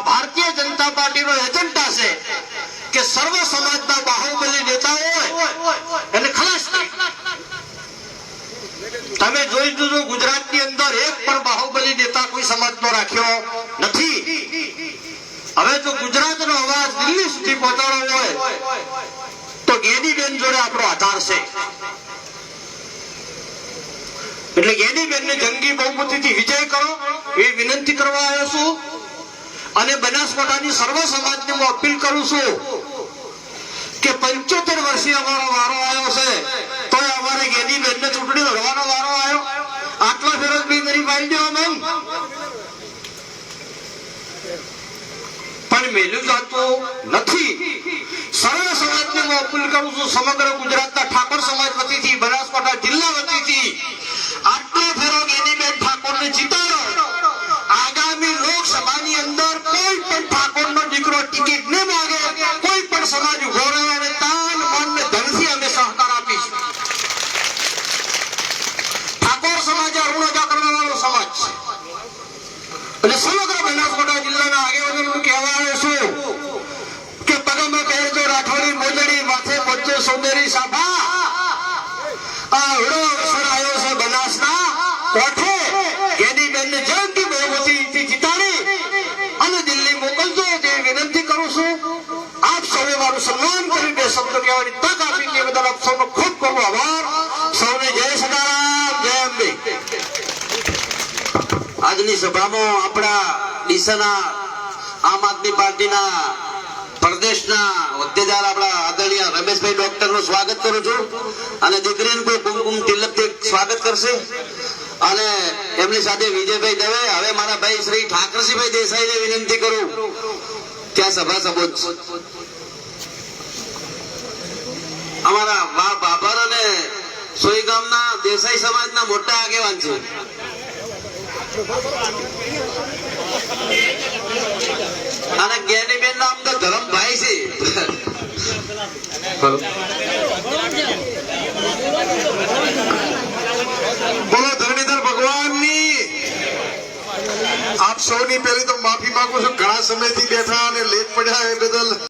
ભારતીય જનતા પાર્ટીનો એજન્ડા છે કે સર્વ સમાજના બાહુબલી નેતાઓ એને ખલાસ તમે જોઈ જુઓ ગુજરાતની અંદર એક પણ બાહુબલી નેતા કોઈ સમાજનો રાખ્યો નથી. હવે જો ગુજરાતનો અવાજ દિલ્હી સુધી પહોંચાડવો હોય તો ગેનીબેન જોડે આપણો આધાર છે. એટલે ગેનીબેનને જંગી બહુમતીથી વિજય કરો, એ વિનંતી કરવા આવ્યો છું. અને બનાસકાંઠાની સર્વ સમાજને હું અપીલ કરું છું કે પંચોતેર વર્ષે અમારો વારો આવ્યો છે, તો અમારે ગેનીબેનને ચૂંટણી લડવાનો વારો આવ્યો. આટલા ફેરજ બી મારી ફાઈલ દેવા મેમ પણ મેલું જાતો નથી. સર્વ સમાજને હું અપીલ કરું છું, સમગ્ર ગુજરાતના ઠાકોર સમાજ વતીથી, બનાસકાંઠા જિલ્લા વતીથી, આટલો ફેરો ગેનીબેન ઠાકોરને જીતાડો. આગામી લોકસભાની અંદર કોઈ પણ ઠાકોરનો દીકરો ટિકિટ ન માગે, કોઈ પણ સમાજ ઊભો અને તાન, મન, ધનથી અમે સહકાર આપીશું. ઠાકોર સમાજ અરુણ અદા કરવાવાળો સમાજ છે. અને સમગ્ર કોઠે ગેનીબેનને જંગી બહુમતીથી જીતાડી. અને દિલ્હી મોકલજો. તે વિનંતી કરું છું, આપ સૌએ મારું સન્માન કરી કહેવાની તક આપી તે બદલ આપ ખૂબ ખૂબ આભાર. સૌને જય સદારામ, જય આજની સભામાં આપણા ડીસાના આમ આદમી પાર્ટીના પ્રદેશના હોદ્દેદાર આપણા આદરણીય રમેશભાઈ ડોક્ટરનું સ્વાગત કરું છું. અને દીકરીનું કોઈ કુમકુમ તિલકથી સ્વાગત કરશે. અને એમની સાથે વિજયભાઈ દવે, હવે મારા ભાઈ શ્રી ઠાકરસિંહભાઈ દેસાઈને વિનંતી કરું. ત્યાં સભા સંબોધ અમારા બા બાબર અને સોઈગામના દેસાઈ સમાજના મોટા આગેવાન છે. અને જ્ઞાનીબેન નામ તો ધરમભાઈ છે. આપ સૌની પહેલી તો માફી માંગુ છું. ઘણા સમયથી બેઠા અને લેટ પડ્યા એ બદલ.